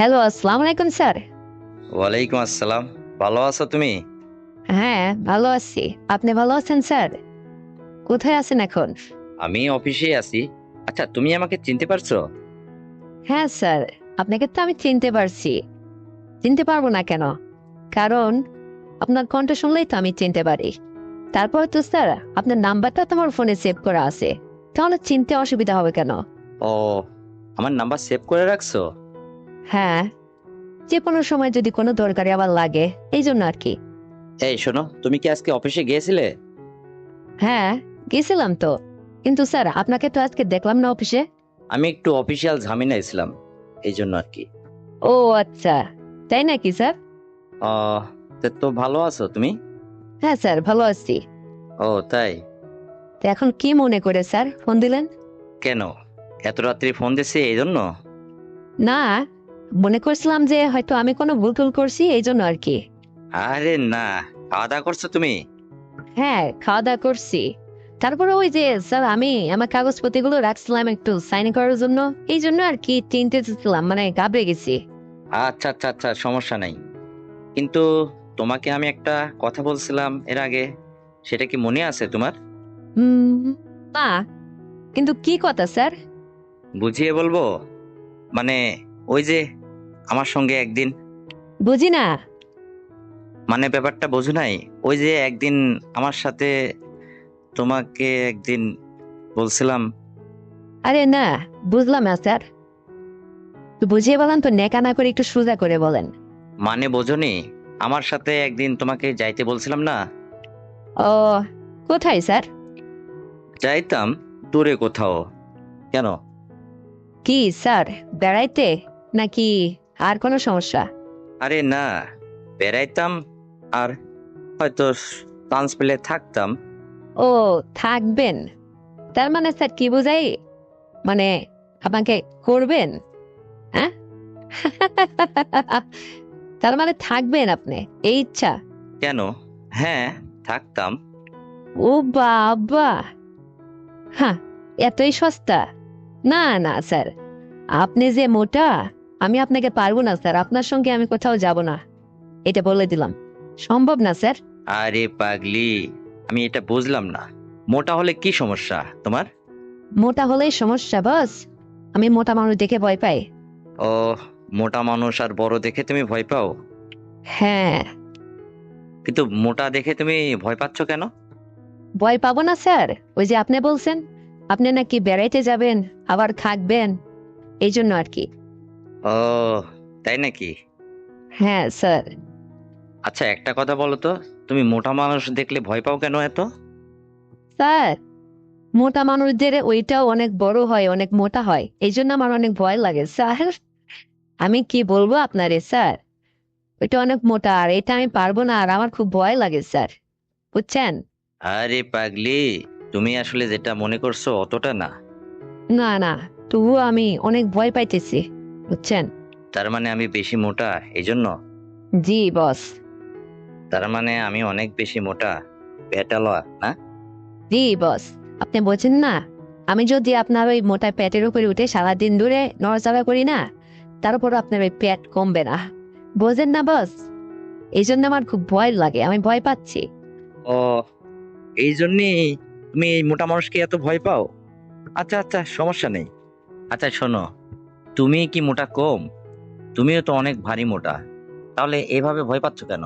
Hello আসসালামু আলাইকুম sir. ওয়ালাইকুম আসসালাম। ভালো আছো তুমি? হ্যাঁ ভালো আছি। আপনি ভালো আছেন স্যার? কোথায় আছেন এখন? আমি অফিসে আছি। আচ্ছা তুমি আমাকে চিনতে পারছ? হ্যাঁ স্যার। আপনাকে তো আমি চিনতে পারছি। চিনতে পারব না কেন? কারণ আপনার কণ্ঠ শুনলেই তো আমি চিনতে পারি। তারপর তো স্যার আপনার নাম্বারটা তোমার ফোনে সেভ করা আছে। তাহলে চিনতে অসুবিধা হবে কেন? ও আমার নাম্বার সেভ করে রাখছো? হ্যাঁ যে কোনো সময় যদি কোনো দরকারি আবার লাগে এই জন্য আর কি। এই শোনো তুমি কি আজকে অফিসে গিয়েছিলে? হ্যাঁ গেছিলাম তো। কিন্তু স্যার আপনাকে তো আজকে দেখলাম না অফিসে? আমি একটু অফিসিয়াল ঝামেলা ছিলাম এই জন্য আর কি। ও আচ্ছা। তাই নাকি স্যার? আহ, তা তো ভালো আছো তুমি? হ্যাঁ স্যার ভালো আছি। ও তাই? তো এখন কি মনে করে স্যার ফোন দিলেন? কেন? এত রাত্রি ফোন দিছে এই জন্য? না মনে করছিলাম যে হয়তো আমি কোনো ভুল টুল করছি এই জন্য আর কি। আরে না খাওয়া দাওয়া করছ তুমি? হ্যাঁ খাওয়া দাওয়া করছি। তারপরে ওই যে স্যার আমি আমার কাগজপত্রগুলো রাখছিলাম একটু সাইন করার জন্য এই জন্য আর কি চিনতে চেয়েছিলাম মানে ঘাবড়ে গেছি। আচ্ছা আচ্ছা আচ্ছা সমস্যা নাই। কিন্তু তোমাকে আমি একটা কথা বলছিলাম এর আগে সেটা কি মনে আছে তোমার? হুম না। কিন্তু কি কথা স্যার? বুঝিয়ে বলব? মানে ওই যে আমার সঙ্গে একদিন বুঝি না। মানে ব্যাপারটা বোঝো নাই? ওই যে একদিন আমার সাথে তোমাকে একদিন বলছিলাম। আরে না বুঝলাম না স্যার। তো বুঝিয়ে বলেন তো নেকা না করে একটু সোজা করে বলেন। মানে বোঝনি আমার সাথে একদিন তোমাকে যাইতে বলছিলাম না? ও কোথায় স্যার? যাইতাম দূরে কোথাও। কেন? কি স্যার বেড়াইতে? নাকি আর কোনো সমস্যা? আরে না বেড়াইতাম আর হয়তো চান্স পেলে থাকতাম। ও থাকবেন। তার মানে স্যার কি বোঝাই? মানে আমাকে করবেন? হ্যাঁ? তার মানে থাকবেন আপনি এই ইচ্ছা। কেন? হ্যাঁ থাকতাম। ও বাবা! হ্যাঁ এতই সস্তা। না না স্যার। আপনি যে মোটা আমি আপনাকে পারব না স্যার। আপনার সঙ্গে আমি কোথাও যাব না। এটা বলে দিলাম। সম্ভব না স্যার? আরে পাগলি আমি এটা বুঝলাম না। মোটা হলে কি সমস্যা তোমার? মোটা হলেই সমস্যা বস। আমি মোটা মানুষ দেখে ভয় পাই। ও মোটা মানুষ আর বড় দেখে তুমি ভয় পাও? হ্যাঁ। কিন্তু মোটা দেখে তুমি ভয় পাচ্ছ কেন? ভয় পাবো না স্যার। ওই যে আপনি বলছেন আপনি নাকি বেড়াইতে যাবেন আবার থাকবেন। এই জন্য আর কি। ও তাই নাকি? হ্যাঁ স্যার। আচ্ছা একটা কথা বলো তো তুমি মোটা মানুষ দেখলে ভয় পাও কেন এত? স্যার মোটা মানুষদের ওইটাও অনেক বড় হয় অনেক মোটা হয়। এই জন্য আমার অনেক ভয় লাগে স্যার। আমি কি বলব আপনারে স্যার? ওইটা অনেক মোটা আর এটা আমি পারব না আর আমার খুব ভয় লাগে স্যার। বুঝছেন? আরে পাগলি তুমি আসলে যেটা মনে করছ অতটা না। না না তবুও আমি অনেক ভয় পাইতেছি। বুঝছেন? তার মানে আমি বেশি মোটা এই জন্য জি বস। তার মানে আমি অনেক বেশি মোটা পেটালো না? জি বস। আপনি বোঝেন না আমি যদি আপনার ওই মোটা পেটের উপরে উঠে সারাদিন ধরে নড়াচড়া করি না তার উপর আপনার ওই পেট কমবে না। বোঝেন না বস? এই জন্য আমার খুব ভয় লাগে আমি ভয় পাচ্ছি। ও এই জন্যই তুমি এই মোটা মানুষকে এত ভয় পাও? আচ্ছা আচ্ছা সমস্যা নেই। আচ্ছা শোনো তুমি কি মোটা কম? তুমিও তো অনেক ভারী মোটা। তাহলে এভাবে ভয় পাচ্ছ কেন?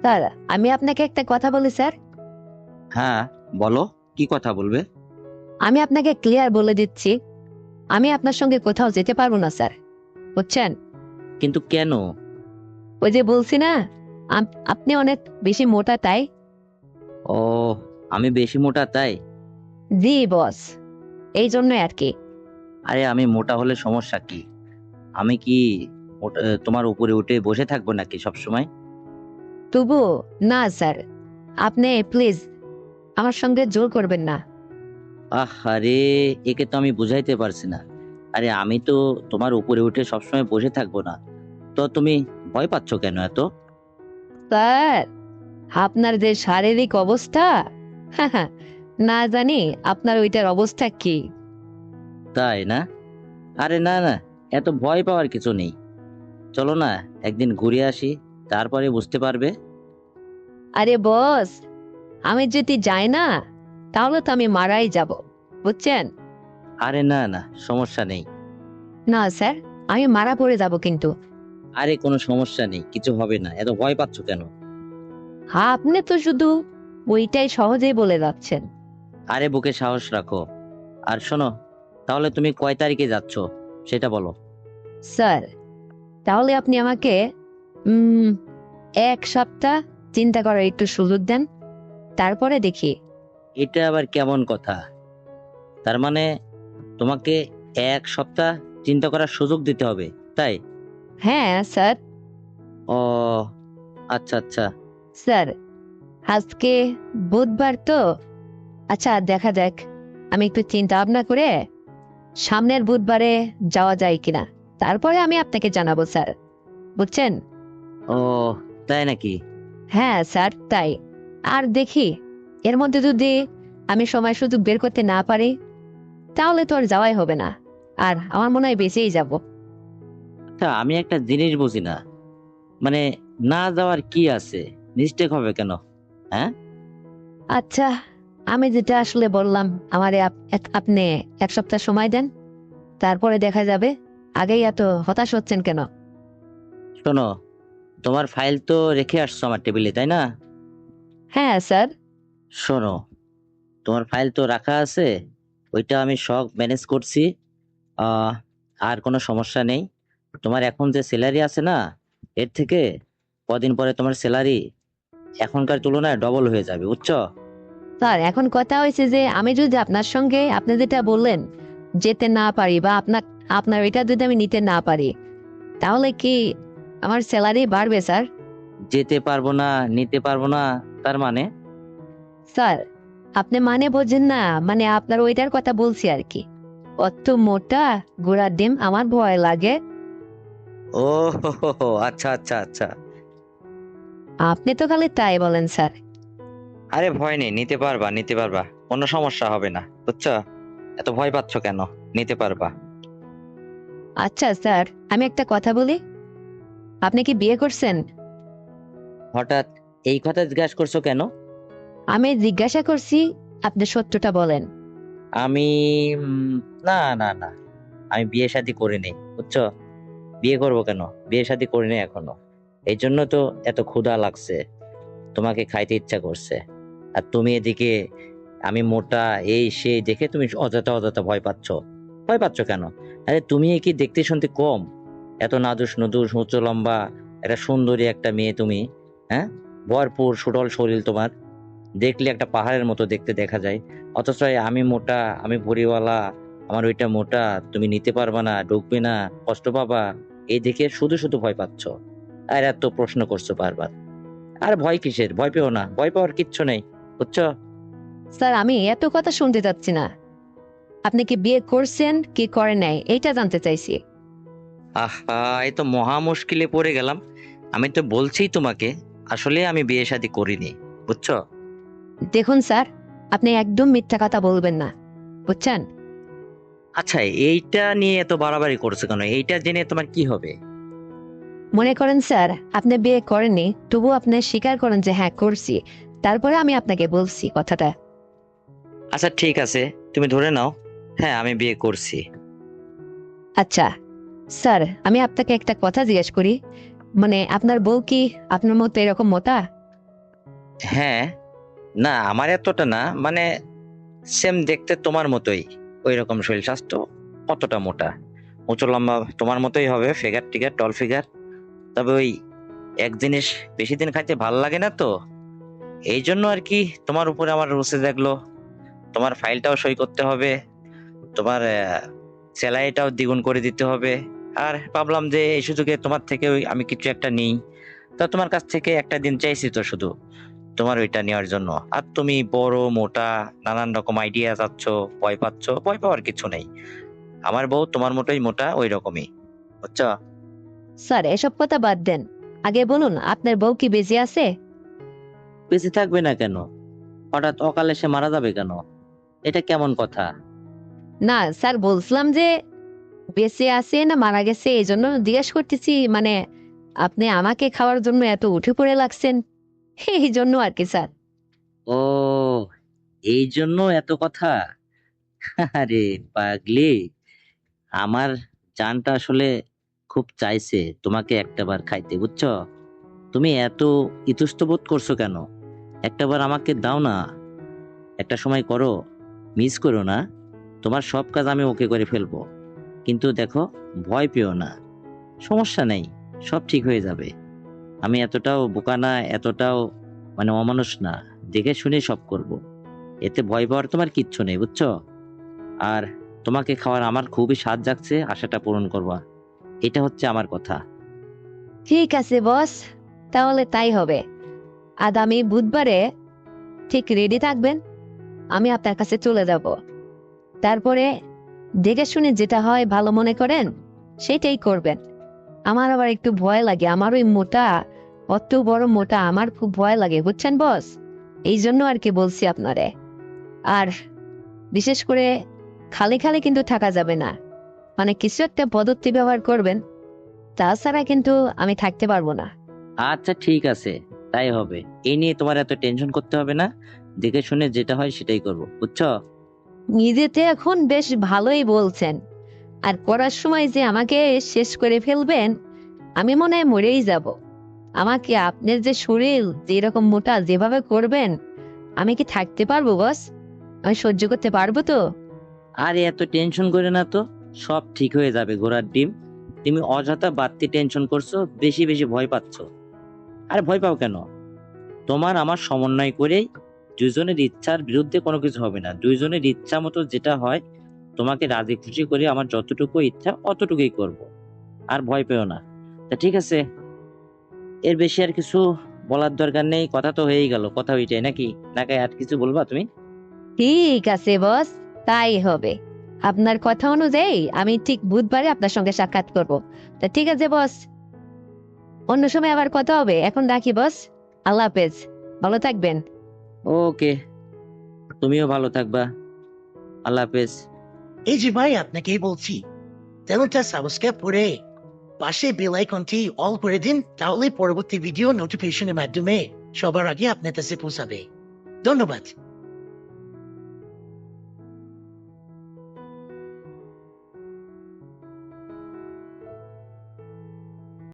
স্যার আমি আপনাকে একটা কথা বলি স্যার। হ্যাঁ বলো কি কথা বলবে? আমি আপনাকে ক্লিয়ার বলে দিচ্ছি। আমি আপনার সঙ্গে কোথাও যেতে পারব না স্যার। বুঝছেন? কিন্তু কেন? ওই যে বলছি না আপ- আপনি অনেক বেশি মোটা তাই? ও আমি বেশি মোটা তাই? জি বস। এই জন্য আর কি। আরে আমি মোটা হলে সমস্যা কি? আমি কি তোমার উপরে উঠে বসে থাকব নাকি সব সময় তবু না স্যার। আপনি প্লিজ আমার সঙ্গে জোর করবেন না। আহ আরে একে তো আমি বুঝাইতে পারছি না। আরে আমি তো তোমার উপরে উঠে সবসময় বসে থাকব না। তো তুমি ভয় পাচ্ছ কেন এত? স্যার আপনার যে শারীরিক অবস্থা না জানি আপনার ওইটার অবস্থা কি। তাই না? আরে না না এত ভয় পাওয়ার কিছু নেই। চলো না একদিন ঘুরে আসি তারপরে বুঝতে পারবে। আরে বস আমি যদি যাই না তাহলে তো আমি মারাই যাব বুঝছেন? আরে না না সমস্যা নেই। না স্যার আমি মারা পড়ে যাব কিন্তু। আরে কোনো সমস্যা নেই কিছু হবে না এত ভয় পাচ্ছ কেন? হ্যাঁ আপনি তো শুধু ওইটাই সহজেই বলে যাচ্ছেন। আরে বুকে সাহস রাখো। আর শোনো তাহলে তুমি কয় তারিখে যাচ্ছ? সেটা বলো। স্যার তাহলে আপনি আমাকে এক সপ্তাহ চিন্তা করার একটু সুযোগ দেন তারপরে দেখি। এটা আবার কেমন কথা? তার মানে তোমাকে এক সপ্তাহ চিন্তা করার সুযোগ দিতে হবে তাই? হ্যাঁ স্যার। ও আচ্ছা আচ্ছা। স্যার আজকে বুধবার তো? আচ্ছা দেখা যাক। আমি একটু চিন্তা ভাবনা করে সামনের বুধবারে যাওয়া যায় কিনা? তারপরে আমি আপনাকে জানাব স্যার। বুঝছেন? ও তাই নাকি? হ্যাঁ স্যার তাই। আর দেখি এর মধ্যে যদি আমি সময় শুধু বের করতে না পারি তাহলে তো আর যাওয়াই হবে না। আর আমার মনে হয় বেঁচেই যাব। আচ্ছা আমি একটা জিনিস বুঝি না। মানে না যাওয়ার কি আছে? মিস্টেক হবে কেন? হ্যাঁ? আচ্ছা আমি যেটা আসলে বললাম আমারে আপনি এক সপ্তাহ সময় দেন তারপরে দেখা যাবে আগেই এত হতাশ হচ্ছেন কেন? শোনো তোমার ফাইল তো রেখে আসছো আমার টেবিলে তাই না? হ্যাঁ স্যার। শোনো তোমার ফাইল তো রাখা আছে ওইটা আমি সব ম্যানেজ করছি আহ, আর কোনো সমস্যা নেই। তোমার এখন যে স্যালারি আছে না এর থেকে কদিন পরে তোমার স্যালারি এখনকার তুলনায় ডবল হয়ে যাবে বুঝছ? স্যার এখন কথা হয়েছে যে আমি যদি আপনার সঙ্গে আপনি যেটা বললেন যেতে না পারি বা আপনার আপনার এটা যদি আমি নিতে না পারি তাহলে কি আমার স্যালারি বাড়বে স্যার? যেতে পারব না নিতে পারব না তার মানে? স্যার আপনি মানে বোঝেন না মানে আপনার ওইটার কথা বলছি আর কি। অত মোটা গোড়ার ডিম আমার ভয় লাগে। ও আচ্ছা আচ্ছা আচ্ছা। আপনি তো খালি তাই বলেন স্যার। আরে ভয় নেই নিতে পারবা নিতে পারবা। কোনো সমস্যা হবে না বুঝছ? এত ভয় পাচ্ছ কেন? নিতে পারবা। আচ্ছা স্যার আমি একটা কথা বলি। আপনি কি বিয়ে করছেন? হঠাৎ এই কথা জিজ্ঞাসা করছ কেন? আমি জিজ্ঞাসা করছি আপনি সত্যটা বলেন। আমি উম, না না না। আমি বিয়ে শাদী করিনি বুঝছ? বিয়ে করব কেন? বিয়ে শাদী করিনি এখনও। এই জন্য তো এত ক্ষুধা লাগছে। তোমাকে খাইতে ইচ্ছা করছে। আর তুমি এদিকে, আমি মোটা, এই, সেই, দেখে তুমি অযথা অযথা ভয় পাচ্ছ। ভয় পাচ্ছ কেন? আরে তুমি কি দেখতে শুনতে কম? এত নাদুস নদুস, উঁচু লম্বা, একটা সুন্দরী একটা মেয়ে তুমি হ্যাঁ? ভরপুর, সুডল শরীর তোমার। দেখলে একটা পাহাড়ের মতো দেখতে দেখা যায়। অথচ আমি মোটা, আমি ভরিওয়ালা, আমার ওইটা মোটা, তুমি নিতে পারবা না, ঢুকবে না, কষ্ট পাবা। এই দেখে শুধু শুধু ভয় পাচ্ছ। আর এত প্রশ্ন করছ বারবার। আর ভয় কিসের? ভয় পেও না, ভয় পাওয়ার কিচ্ছু নেই। বুঝছ? স্যার আমি এত কথা শুনতে চাচ্ছি না। আপনি কি বিয়ে করছেন কি করেন নাই এইটা জানতে চাইছি। আহা এই তো মহা মুশকিলে পড়ে গেলাম। আমি তো বলছি তোমাকে আসলে আমি বিয়ে শাদী করিনি বুঝছ? দেখুন স্যার আপনি একদম মিথ্যা কথা বলবেন না বুঝছেন? আচ্ছা এইটা নিয়ে এত বাড়াবাড়ি করছ কেন? এইটা জেনে তোমার কি হবে? মনে করেন স্যার আপনি বিয়ে করেননি তবু আপনি স্বীকার করেন যে হ্যাঁ করছি। তারপরে আমি আপনাকে বলছি কথাটা। আচ্ছা ঠিক আছে। তুমি ধরে নাও। হ্যাঁ আমি বিয়ে করছি। আচ্ছা স্যার আমি আপনাকে একটা কথা জিজ্ঞেস করি। মানে আপনার বউ কি আপনার মতো এরকম মোটা? হ্যাঁ। না আমার এতটা না। মানে সেম দেখতে তোমার মতোই। ওই রকম শরীর স্বাস্থ্য অতটা মোটা। উঁচু লম্বা তোমার মতোই হবে ফিগার টিগার টল ফিগার তবে ওই এক জিনিস বেশি দিন খাইতে ভালো লাগে না তো? এই জন্য আর কি তোমার উপরে আমার রুচি দেখল। তোমার ফাইলটাও সই করতে হবে। তোমার স্যালারিটাও দ্বিগুণ করে দিতে হবে। আর ভাবলাম যে এই সুযোগে তোমার থেকে আমি কিছু একটা নিই। তা তোমার কাছ থেকে একটা দিন চাইছি তো শুধু, তোমার ওইটা নেওয়ার জন্য। আর তুমি বড়, মোটা, নানান রকম আইডিয়া চাচ্ছ, ভয় পাচ্ছ, ভয় পাওয়ার কিছু নেই। আমার বউ তোমার মতোই মোটা, ওই রকমই। বুঝছ? স্যার, এসব কথা বাদ দেন। আগে বলুন, আপনার বউ কি বেঁচে আছে? বেঁচে থাকবে না কেন? হঠাৎ অকালে সে মারা যাবে কেন? এটা কেমন কথা? না স্যার বলছিলাম যে বেঁচে আছে না মারা গেছে এই জন্য জিজ্ঞেস করতেছি মানে আপনি আমাকে খাওয়ার জন্য এত উঠে পড়ে লাগছেন এই জন্য আর কি স্যার। ও এই জন্য এত কথা? আরে পাগলি আমার জানটা আসলে খুব চাইছে তোমাকে একটাবার খাইতে বুঝছ? তুমি এত ইতস্ত বোধ করছ কেন? একটাবার আমাকে দাও না। একটা সময় করো, মিস করো না। তোমার সব কাজ আমি ওকে করে ফেলব। কিন্তু দেখো, ভয় পেও না। সমস্যা নেই, সব ঠিক হয়ে যাবে। আমি এতটাও বোকা না, এতটাও মানে অমানুষ না। দেখে শুনে সব করব। এতে ভয় পাওয়ার তোমার কিচ্ছু নেই, বুঝছ? আর তোমাকে খাওয়ার আমার খুবই স্বাদ জাগছে, আশাটা পূরণ করবা। এটা হচ্ছে আমার কথা। ঠিক আছে, বস। তাহলে তাই হবে। আগামী বুধবারে ঠিক রেডি থাকবেন, আমি আপনার কাছে চলে যাব। তারপরে দেখে শুনে যেটা হয় ভালো মনে করেন, সেটাই করবেন। আমার আবার একটু ভয় লাগে আমার ওই মোটা, অত বড় মোটা, আমার খুব ভয় লাগে, বুঝছেন বস এই জন্য আর কি বলছি আপনারে। আর বিশেষ করে খালি খালি কিন্তু থাকা যাবে না। মানে কিছু একটা পদ্ধতি ব্যবহার করবেন, তাছাড়া কিন্তু আমি থাকতে পারব না। আচ্ছা ঠিক আছে। তাই হবে। এই নিয়ে তোমার এত টেনশন করতে হবে না। দেখে শুনে যেটা হয় সেটাই করব বুঝছ? নিজেতে এখন বেশ ভালোই বলছেন। আর করার সময় যে আমাকে শেষ করে ফেলবেন আমি মনে হয় মরেই যাব। আমাকে আপনার যে শরীর যে যেরকম মোটা যেভাবে করবেন আমি কি থাকতে পারব বস? আমি সহ্য করতে পারব তো? আরে এত টেনশন করে না তো। সব ঠিক হয়ে যাবে ঘোড়ার ডিম। তুমি অযথা বাড়তি টেনশন করছ বেশি বেশি ভয় পাচ্ছ। আরে ভয় পাও কেন? তোমার আমার সমন্বয় করেই দুজনের ইচ্ছার বিরুদ্ধে কোনো কিছু হবে না। দুইজনের ইচ্ছা মতো যেটা হয়, তোমাকে রাজি খুশি করে আমার যতটুকু ইচ্ছা অতটুকুই করব। আর ভয় পেও না। তা ঠিক আছে। এর বেশি আর কিছু বলার দরকার নেই। কথা তো হয়েই গেল। কথা ওইটাই নাকি? নাকি আর কিছু বলবা তুমি? ঠিক আছে, বস। তাই হবে। আপনার কথা অনুযায়ী আমি ঠিক বুধবারে আপনার সঙ্গে সাক্ষাৎ করব। তা ঠিক আছে, বস। অন্য সময় আবার কথা হবে। এখন রাখি বস। আল্লাহ হাফেজ। ভালো থাকবেন। ওকে। তুমিও ভালো থাকবা। আল্লাহ হাফেজ। এই যে ভাই আপনাকেই বলছি চ্যানেলটা সাবস্ক্রাইব করে পাশে বেল আইকনটি অল করে দিন তাহলে পরবর্তী ভিডিও নোটিফিকেশনের মাধ্যমে সবার আগে আপনার কাছে পৌঁছাবে। ধন্যবাদ।